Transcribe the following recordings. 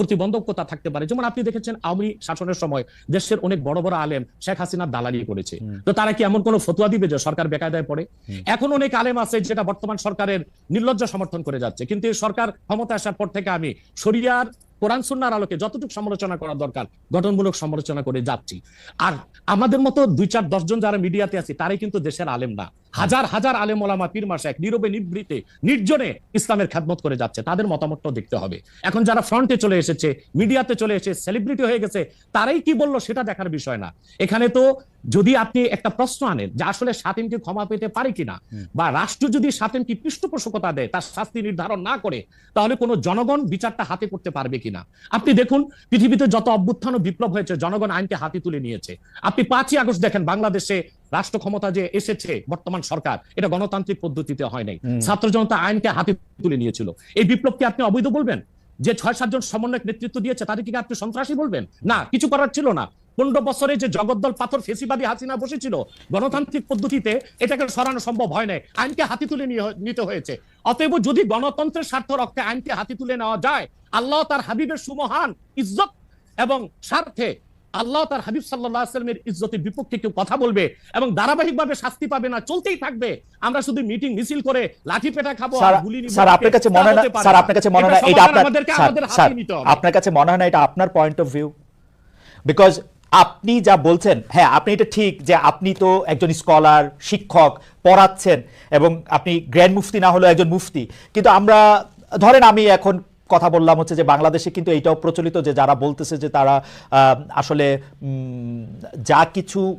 প্রতিবন্ধকতা থাকতে পারে। যেমন আপনি দেখেছেন আওয়ামী শাসনের সময় দেশের অনেক বড় বড় আলেম শেখ হাসিনা দালালি করেছে। তো তারা কি এমন কোন ফতুয়া দিবে যে সরকার বেকায়দায় পড়ে? এখন অনেক আলেম আছে যেটা বর্তমান সরকারের নির্লজ্জ সমর্থন করে যাচ্ছে। কিন্তু এই সরকার ক্ষমতা আসার পর থেকে আমি শরিয়ার কোরআন সুন্নার আলোকে যতটুকু সমালোচনা করা দরকার গঠনমূলক সমালোচনা করে যাচ্ছি। আর আমাদের মতো দুই চার দশজন যারা মিডিয়াতে আছে তারাই কিন্তু দেশের আলেম না। হাজার হাজার আলেম ওলামা পীর মাসাক নীরবে নিবৃতে নির্জনে ইসলামের খ্যাতমত করে যাচ্ছে। তাদের মতামতটাও দেখতে হবে। এখন যারা ফ্রন্টে চলে এসেছে মিডিয়াতে চলে এসে সেলিব্রিটি হয়ে গেছে তারাই কি বলল সেটা দেখার বিষয় না। এখানে তো যদি আপনি একটা প্রশ্ন আনেন যে আসলে সাতিমকে ক্ষমা পেতে পারে কিনা বা রাষ্ট্র যদি সাতিমকে পৃষ্ঠপোষকতা দেয় তার শাস্তি নির্ধারণ না করে তাহলে কোনো জনগণ বিচারটা হাতে করতে পারবে কিনা। আপনি দেখুন পৃথিবীতে যত অভ্যুত্থান ও বিপ্লব হয়েছে জনগণ আইনকে হাতে তুলে নিয়েছে। আপনি পাঁচই আগস্ট দেখেন বাংলাদেশে রাষ্ট্র ক্ষমতা যে এসেছে বর্তমান সরকার এটা গণতান্ত্রিক পদ্ধতিতে হয় নাই। ছাত্র জনতা আইনকে হাতে তুলে নিয়েছিল। এই বিপ্লবকে আপনি অবৈধ বলবেন? যে ছয় সাতজন সমন্বয়ক নেতৃত্ব দিয়েছে তাদেরকে আপনি সন্ত্রাসী বলবেন? না কিছু করার ছিল না। পনেরো বছরে যে জগদ্দল পাথর ফেসিবাদী হাসিনা বসেছিল গণতান্ত্রিক পদ্ধতিতে এটাকে সরানো সম্ভব হয় নাই। আইনকে হাতি তুলে নিতে হয়েছে। অতএব যদি গণতন্ত্রের স্বার্থ রক্ষে আইনকে হাতি তুলে নেওয়া যায় আল্লাহ তার হাবিবের সুমহান ইজ্জত এবং স্বার্থে আল্লাহ তার হাবিব সাল্লাহ আসলামের ইজ্জতের বিপক্ষে কেউ কথা বলবে এবং ধারাবাহিকভাবে শাস্তি পাবে না চলতেই থাকবে। আমরা শুধু মিটিং মিছিল করে লাঠি পেটা খাব স্যার আপনার কাছে মনে হয় না স্যার আপনার কাছে মনে হয় না এটা এটা আপনার আমাদের হাতে নিতে হবে। আপনার কাছে মনে হয় না এটা আপনার পয়েন্ট অফ ভিউ বিকজ আপনি যা বলছেন হ্যাঁ আপনি এটা ঠিক যে আপনি তো একজন স্কলার, শিক্ষক, পড়াচ্ছেন এবং আপনি গ্র্যান্ড মুফতি না হলেও একজন মুফতি। কিন্তু আমরা, ধরেন আমি এখন কথা বললাম হচ্ছে যে বাংলাদেশে কিন্তু এইটাও প্রচলিত যে যারা বলতেছে যে তারা আসলে যা কিছু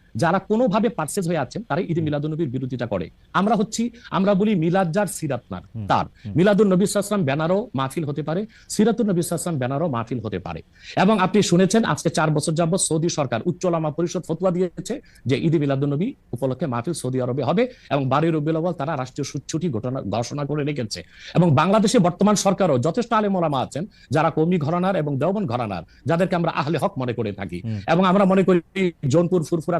যারা কোনোভাবে পার্সেজ হয়ে আছেন তারা ঈদে মিলাদুন্নবীর বিরোধিতা করে। আমরা হচ্ছি আমরা বলি মিলাদ যার সিরাত নার তার। মিলাদুন নবী সাল্লাম ব্যানারও মাহফিল হতে পারে সিরাতুন নবী সাল্লাম ব্যানারও মাহফিল হতে পারে। এবং আপনি শুনেছেন আজকে চার বছর যাবত সৌদি সরকার উচ্চলামা পরিষদ ফতোয়া দিয়েছে যে ঈদে মিলাদুন নবী উপলক্ষে মাহফিল সৌদি আরবে হবে এবং বারোই রবিউল আউয়াল তারা রাষ্ট্রীয় সু- ছুটি ঘটনা ঘোষণা করে রেখেছে। এবং বাংলাদেশে বর্তমান সরকারও যথেষ্ট আলেম ওলামা আছেন যারা কৌমি ঘরানার এবং দেওবন ঘরানার যাদেরকে আমরা আহলে হক মনে করে থাকি। এবং আমরা মনে করি জোনপুর ফুরফুরা